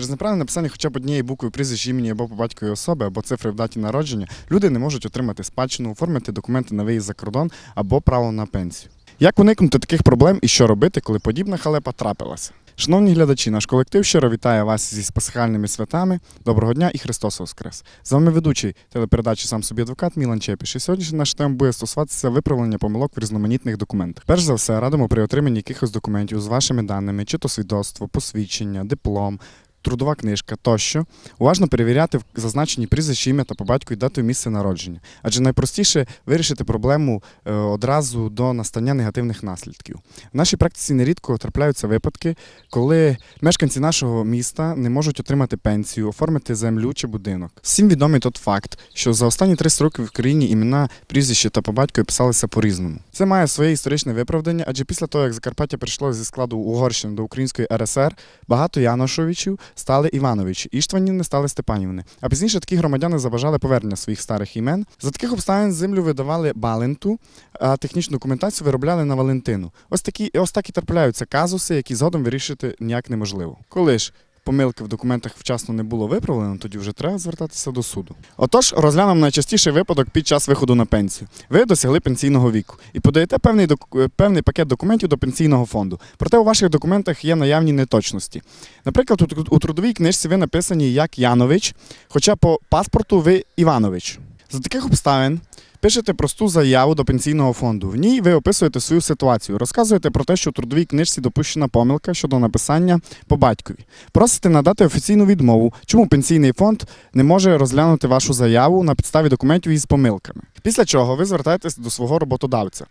Через неправильне написання хоча б однієї букви прізвищ імені або по батькові особи, або цифри в даті народження, люди не можуть отримати спадщину, оформити документи на виїзд за кордон або право на пенсію. Як уникнути таких проблем і що робити, коли подібна халепа трапилася? Шановні глядачі, наш колектив щиро вітає вас зі пасхальними святами. Доброго дня і Христос Воскрес! З вами ведучий телепередачі Сам собі адвокат Мілан Чепіш. І сьогоднішній наш тем буде стосуватися виправлення помилок в різноманітних документах. Перш за все, радимо при отриманні якихось документів з вашими даними, чи то свідоцтво, посвідчення, диплом. Трудова книжка тощо уважно перевіряти зазначені прізвища, ім'я та по батьку і дату місце народження. Адже найпростіше вирішити проблему е, одразу до настання негативних наслідків. В нашій практиці нерідко трапляються випадки, коли мешканці нашого міста не можуть отримати пенсію, оформити землю чи будинок. Всім відомий тот факт, що за останні 30 років в країні імена, прізвища та по батькові писалися по-різному. Це має своє історичне виправдання, адже після того, як Закарпаття перейшло зі складу Угорщини до Української РСР, багато Яношовичів стали Івановичі, Іштванівни стали Степанівни. А пізніше такі громадяни забажали повернення своїх старих імен. За таких обставин землю видавали Баленту, а технічну документацію виробляли на Валентину. Ось такі ось так і трапляються казуси, які згодом вирішити ніяк неможливо. Коли ж помилки в документах вчасно не було виправлено, тоді вже треба звертатися до суду. Отож, розглянемо найчастіший випадок під час виходу на пенсію. Ви досягли пенсійного віку і подаєте певний, е, певний пакет документів до пенсійного фонду. Проте у ваших документах є наявні неточності. Наприклад, у трудовій книжці ви написані як Янович, хоча по паспорту ви Іванович. За таких обставин пишете просту заяву до пенсійного фонду. В ній ви описуєте свою ситуацію, розказуєте про те, що у трудовій книжці допущена помилка щодо написання по батькові. Просите надати офіційну відмову, чому пенсійний фонд не може розглянути вашу заяву на підставі документів із помилками. Після чого ви звертаєтесь до свого роботодавця,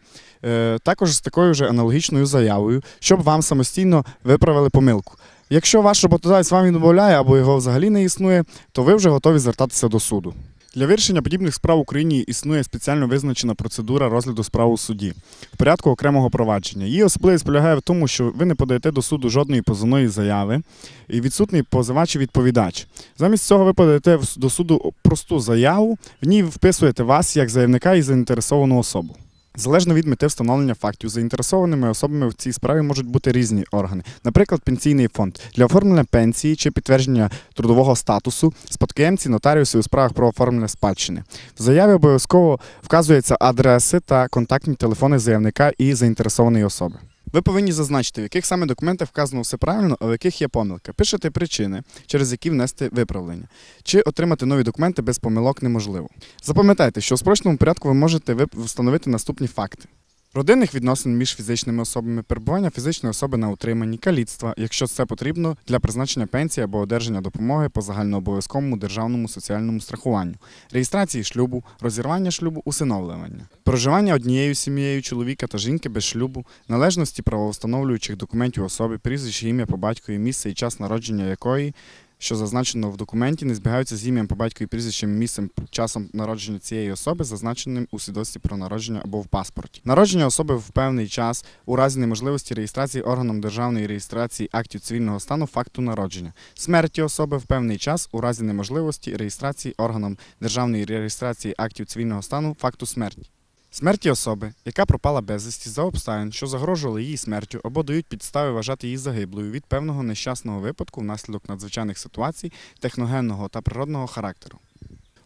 е, також з такою ж аналогічною заявою, щоб вам самостійно виправили помилку. Якщо ваш роботодавець вам відмовляє або його взагалі не існує, то ви вже готові звертатися до суду. Для вирішення подібних справ в Україні існує спеціально визначена процедура розгляду справ у суді в порядку окремого провадження. Її особливість полягає в тому, що ви не подаєте до суду жодної позовної заяви і відсутний позивач і відповідач. Замість цього ви подаєте до суду просту заяву, в ній вписуєте вас як заявника і заінтересовану особу. Залежно від мети встановлення фактів, заінтересованими особами в цій справі можуть бути різні органи, наприклад, пенсійний фонд для оформлення пенсії чи підтвердження трудового статусу, спадкоємці, нотаріуси у справах про оформлення спадщини. В заяві обов'язково вказуються адреси та контактні телефони заявника і заінтересованої особи. Ви повинні зазначити, в яких саме документах вказано все правильно, а в яких є помилка. Пишете причини, через які внести виправлення. Чи отримати нові документи без помилок неможливо. Запам'ятайте, що у спрощеному порядку ви можете встановити наступні факти. Родинних відносин між фізичними особами, перебування фізичної особи на утриманні, каліцтва, якщо це потрібно для призначення пенсії або одержання допомоги по загальнообов'язковому державному соціальному страхуванню, реєстрації шлюбу, розірвання шлюбу, усиновлювання, проживання однією сім'єю чоловіка та жінки без шлюбу, належності правовстановлюючих документів особи, прізвище, ім'я по батькові, місце і час народження якої що зазначено в документі, не збігаються з ім'ям по батькові прізвищем, місцем, часом народження цієї особи, зазначеним у свідоцтві про народження або в паспорті. Народження особи в певний час у разі неможливості реєстрації органом державної реєстрації актів цивільного стану факту народження, смерті особи в певний час у разі неможливості реєстрації органом державної реєстрації актів цивільного стану факту смерті. Смерті особи, яка пропала безвісті за обставин, що загрожували її смертю або дають підстави вважати її загиблою від певного нещасного випадку внаслідок надзвичайних ситуацій техногенного та природного характеру.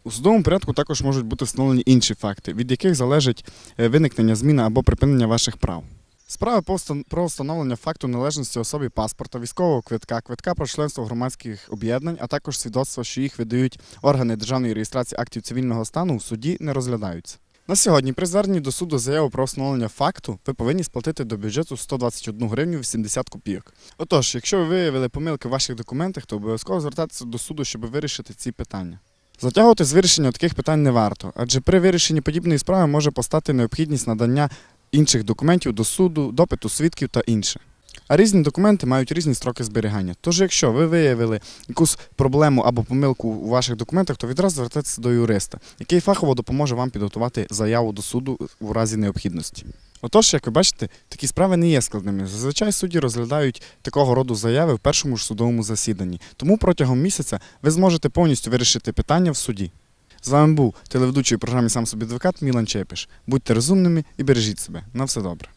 У судовому порядку також можуть бути встановлені інші факти, від яких залежить е, виникнення зміни або припинення ваших прав. Справи про встановлення факту належності особі паспорта, військового квитка, квитка про членство громадських об'єднань, а також свідоцтва, що їх видають органи державної реєстрації актів цивільного стану, в суді не розглядаються. На сьогодні при зверненні до суду заяву про встановлення факту ви повинні сплатити до бюджету 121 гривню 80 копійок. Отож, якщо ви виявили помилки в ваших документах, то обов'язково звертатися до суду, щоб вирішити ці питання. Затягувати з вирішення таких питань не варто, адже при вирішенні подібної справи може постати необхідність надання інших документів до суду, допиту свідків та інше. А різні документи мають різні строки зберігання. Тож, якщо ви виявили якусь проблему або помилку у ваших документах, то відразу звертайтеся до юриста, який фахово допоможе вам підготувати заяву до суду у разі необхідності. Отож, як ви бачите, такі справи не є складними. Зазвичай судді розглядають такого роду заяви в першому ж судовому засіданні. Тому протягом місяця ви зможете повністю вирішити питання в суді. З вами був телеведучий програмі Сам собі адвокат Мілан Чепиш. Будьте розумними і бережіть себе. На все добре.